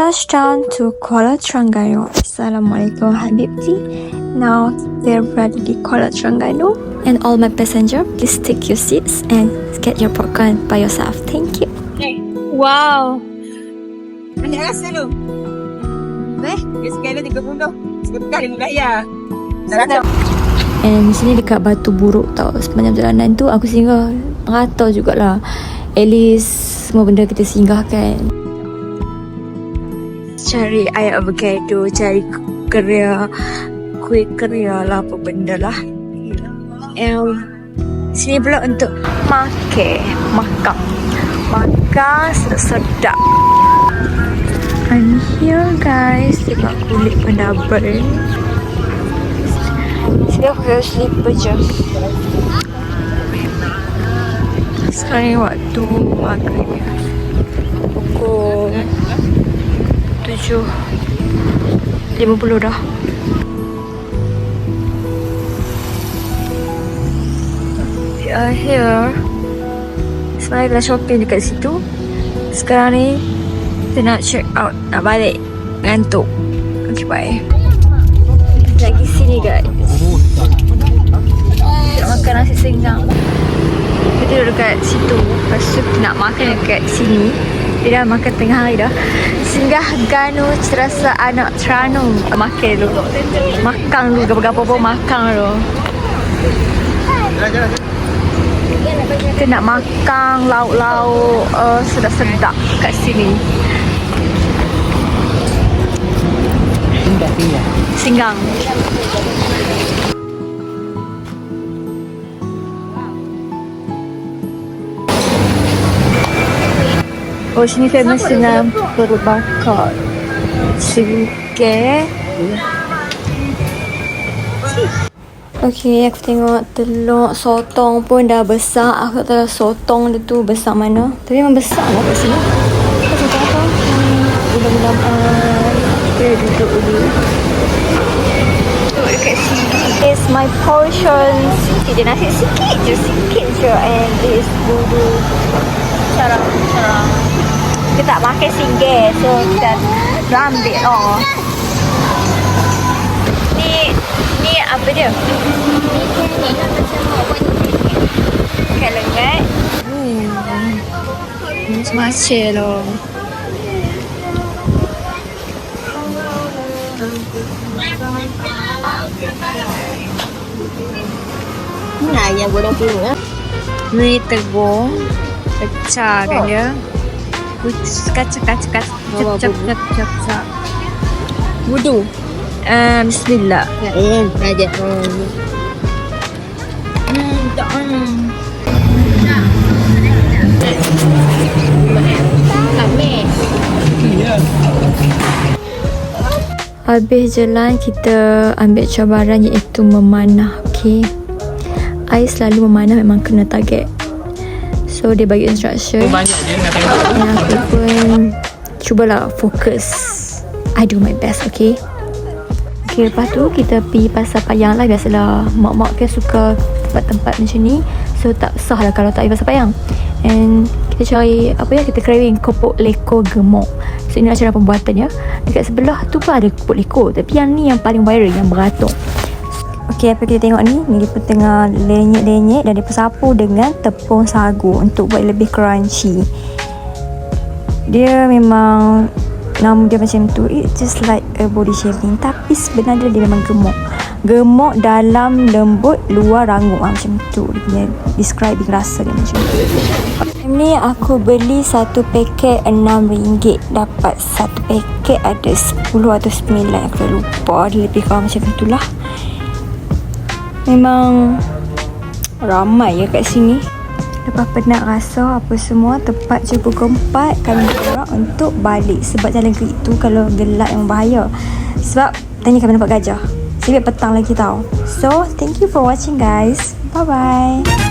touchdown to Kuala Terengganu. Assalamualaikum Habibti. Now they're ready di Kuala Terengganu. And all my passenger, please take your seats and get your popcorn by yourself. Thank you. Wow. Banyak rasa tu. Eh? Dia sekali 30. Sekali dia bayar. Tak And sini dekat Batu Buruk tau Sepanjang perjalanan tu aku singgah Merata jugalah At least semua benda kita singgahkan Cari ayam avocado Cari keria Kuih keria lah apa benda lah. And Sini pula untuk Makan Makan. Makan sedap-sedap I'm here guys Tengok kulit pun dah burn. Sini aku slipper je. Sekarang waktu maghrib Pukul Tujuh Lima puluh dah. We are here. Semalam dah shopping dekat situ. Sekarang ni Kita nak check out Nak balik Ngantuk. Okay bye. Lagi sini guys. Nak makan nasi senggang. Kita duduk dekat situ. Lepas tu kita nak makan dekat sini Dia dah makan tengah hari dah. Singgah Ganu Cerasa Anak Terengganu Makan dulu. Makan dulu Gapa-gapa pun makan dulu. Kita nak makan lauk-lauk uh, sedap-sedap kat sini. Singgang Oh sini famous dengan perut bakar Singke Okay, aku tengok telur sotong pun dah besar. Aku tak tahu sotong dia tu besar mana. Tapi memang besar lah kat sini. Cakap apa? Hmm, Bulan-bulan uh, Kita duduk dulu. Duduk dekat sini. This my portion. Sikit je nasi. Sikit je. Sikit je. And this dulu. Carang. Carang. Kita tak makan singgah. So, kita dah ambil lah. Ni, ni apa dia? Ikan lengat. Hmm. Macam loh. Ni ayam goreng tu ya. Ni tegur. Pecahkan dia. Cekak. Cep cep cep cep cep. Wudu. Uh, Bismillah. Eh, raja. Hmm, tak. Hmm. Kami. Habis jalan kita ambil cabaran iaitu memanah okay? I selalu memanah memang kena target So dia bagi instruction. Banyak je nak tengok. Dan aku pun cubalah fokus. I do my best okay? Okay lepas tu kita pergi pasar payang lah. Biasalah mak-mak kan suka tempat-tempat macam ni. So tak sah lah kalau tak pergi pasar payang. And kita cari apa ya kita craving kopok leko gemuk. So inilah cara pembuatannya. Dekat sebelah tu pun ada kopok leko. Tapi yang ni yang paling viral yang beratung Okay apa kita tengok ni? Pun tengah lenyek-lenyek Dan dia sapu dengan tepung sagu Untuk buat lebih crunchy. Dia memang Nama dia macam tu It's just like a body shaving. Tapi sebenarnya dia memang gemuk. Gemuk dalam lembut Luar rangup ah, Macam tu. Dia punya describing rasa dia macam tu. Time ni aku beli satu paket RM6 Dapat satu paket ada 10 atau 9 Aku lupa. Dia lebih kurang macam tu lah Memang Ramai ya kat sini. Lepas penat rasa apa semua Tepat je pukul 4 Kami bergerak untuk balik. Sebab jalan ke itu Kalau gelap yang bahaya. Sebab Tanya kami nampak gajah. Sebab petang lagi tau. So thank you for watching guys. Bye bye